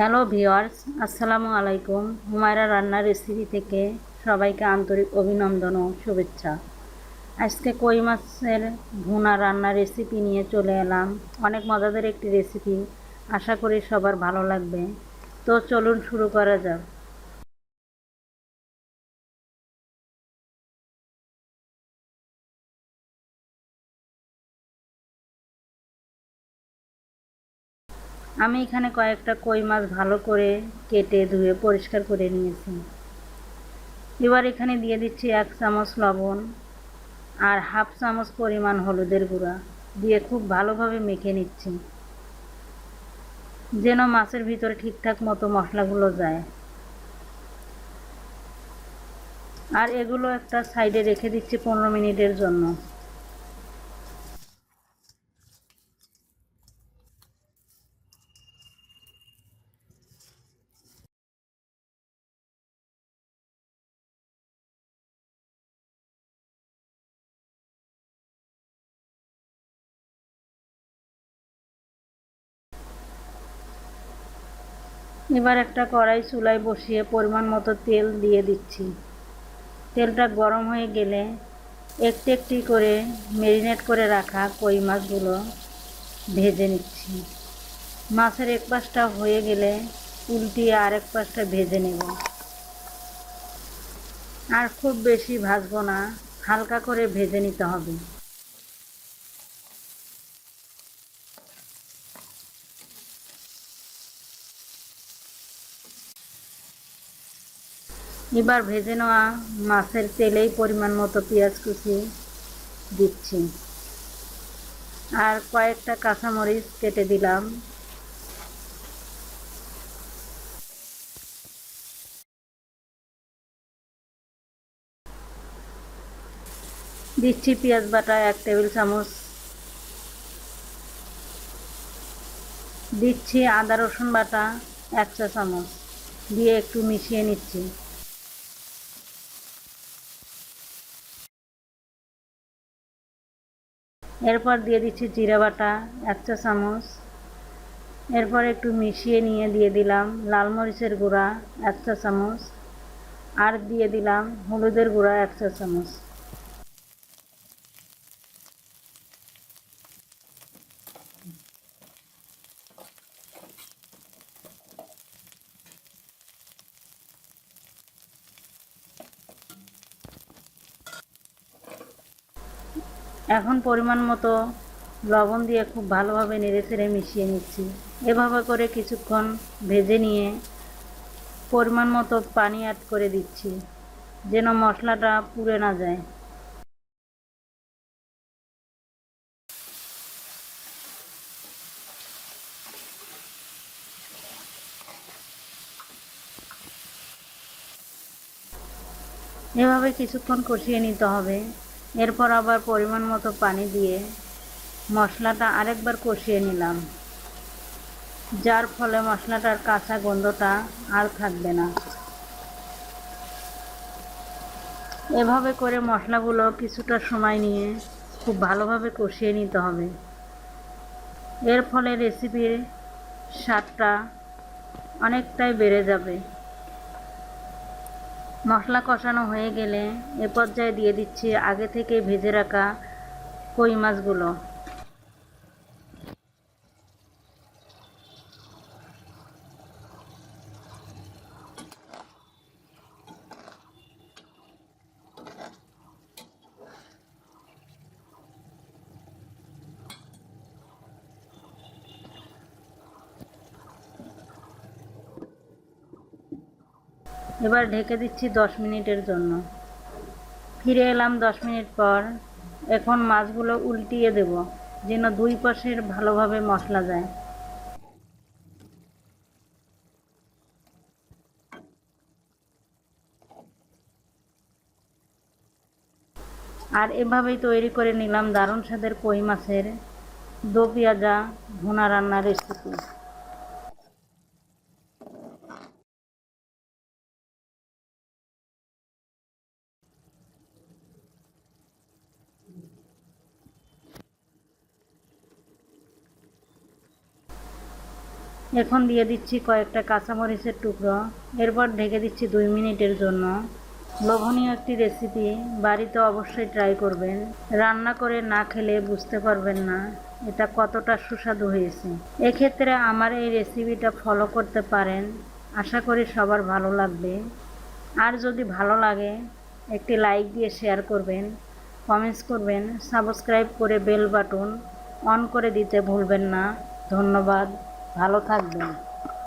Hello viewers আসসালামু আলাইকুম। হুমায়রা রান্নার রেসিপি থেকে সবাইকে আন্তরিক অভিনন্দন ও শুভেচ্ছা। আজকে কই মাছের ভুনা রান্নার রেসিপি নিয়ে চলে এলাম। অনেক মজাদার একটি রেসিপি আশা করি সবার ভালো লাগবে। তো চলুন শুরু করা যাক। আমি এখানে কয়েকটা কই মাছ ভালো করে কেটে ধুয়ে পরিষ্কার করে নিয়েছি। এবার এখানে দিয়ে দিচ্ছি এক চামচ লবণ আর হাফ চামচ পরিমাণ হলুদের গুঁড়া দিয়ে খুব ভালোভাবে মেখে নিচ্ছি। যেন মাছের ভিতরে ঠিকঠাক মতো মশলাগুলো যায়। আর এগুলো একটা সাইডে রেখে দিচ্ছি পনেরো মিনিটের জন্য। এবার একটা কড়াই চুলায় বসিয়ে পরিমাণ মতো তেল দিয়ে দিচ্ছি। তেলটা গরম হয়ে গেলে একটি একটি করে মেরিনেট করে রাখা কই মাছগুলো ভেজে নিচ্ছি। মাছের এক পাশটা হয়ে গেলে উল্টিয়ে আরেক পাশটা ভেজে নেব। আর খুব বেশি ভাজবো না, হালকা করে ভেজে নিতে হবে। এবার ভেজে নেওয়া মাছের তেলেই পরিমাণ মতো পেঁয়াজ কুচি দিচ্ছি। আর কয়েকটা কাঁচামরিচ কেটে দিলাম। দিচ্ছি পেঁয়াজ বাটা এক টেবিল চামচ। দিচ্ছি আদা রসুন বাটা এক চা চামচ। দিয়ে একটু মিশিয়ে নিচ্ছি। এরপর দিয়ে দিচ্ছি জিরা বাটা, এক চা চামচ। এরপর একটু মিশিয়ে নিয়ে দিয়ে দিলাম লাল মরিচের গুঁড়া, এক চা চামচ। আর দিয়ে দিলাম হলুদের গুঁড়া, এক চা চামচ। এখন পরিমাণ মতো লবণ দিয়ে খুব ভালোভাবে নেড়ে চেড়ে মিশিয়ে নিচ্ছি। এভাবে করে কিছুক্ষণ ভেজে নিয়ে পরিমাণ মতো পানি অ্যাড করে দিচ্ছি, যেন মশলাটা পুড়ে না যায়। এভাবে কিছুক্ষণ কষিয়ে নিতে হবে। এরপর আবার পরিমাণ মতো পানি দিয়ে মশলাটা আরেকবার কষিয়ে নিলাম, যার ফলে মশলাটার কাঁচা গন্ধটা আর থাকবে না। এভাবে করে মশলাগুলো কিছুটা সময় নিয়ে খুব ভালোভাবে কষিয়ে নিতে হবে। এর ফলে রেসিপির স্বাদটা অনেকটাই বেড়ে যাবে। মশলা কষানো হয়ে গেলে এ পর্যায়ে দিয়ে দিচ্ছি আগে থেকে ভেজে রাখা কই মাছগুলো। এবার ঢেকে দিচ্ছি দশ মিনিটের জন্য। ফিরে এলাম দশ মিনিট পর। এখন মাছগুলো উল্টিয়ে দেব, যেন দুই পাশের ভালোভাবে মশলা যায়। আর এভাবেই তৈরি করে নিলাম দারুণ স্বাদের কই মাছের দো পেঁয়াজা ভুনা রান্নার রেসিপি এখন দিয়ে দিচ্ছি কয়েকটা কাঁচামরিচের টুকরো। এরপর ঢেকে দিচ্ছি দুই মিনিটের জন্য। লোভনীয় একটি রেসিপি বাড়িতে অবশ্যই ট্রাই করবেন। রান্না করে না খেলে বুঝতে পারবেন না এটা কতটা সুস্বাদু হয়েছে। এক্ষেত্রে আমার এই রেসিপিটা ফলো করতে পারেন। আশা করি সবার ভালো লাগবে। আর যদি ভালো লাগে, একটি লাইক দিয়ে শেয়ার করবেন কমেন্টস করবেন সাবস্ক্রাইব করে বেল বাটন অন করে দিতে ভুলবেন না। ধন্যবাদ। ভালো থাকবেন।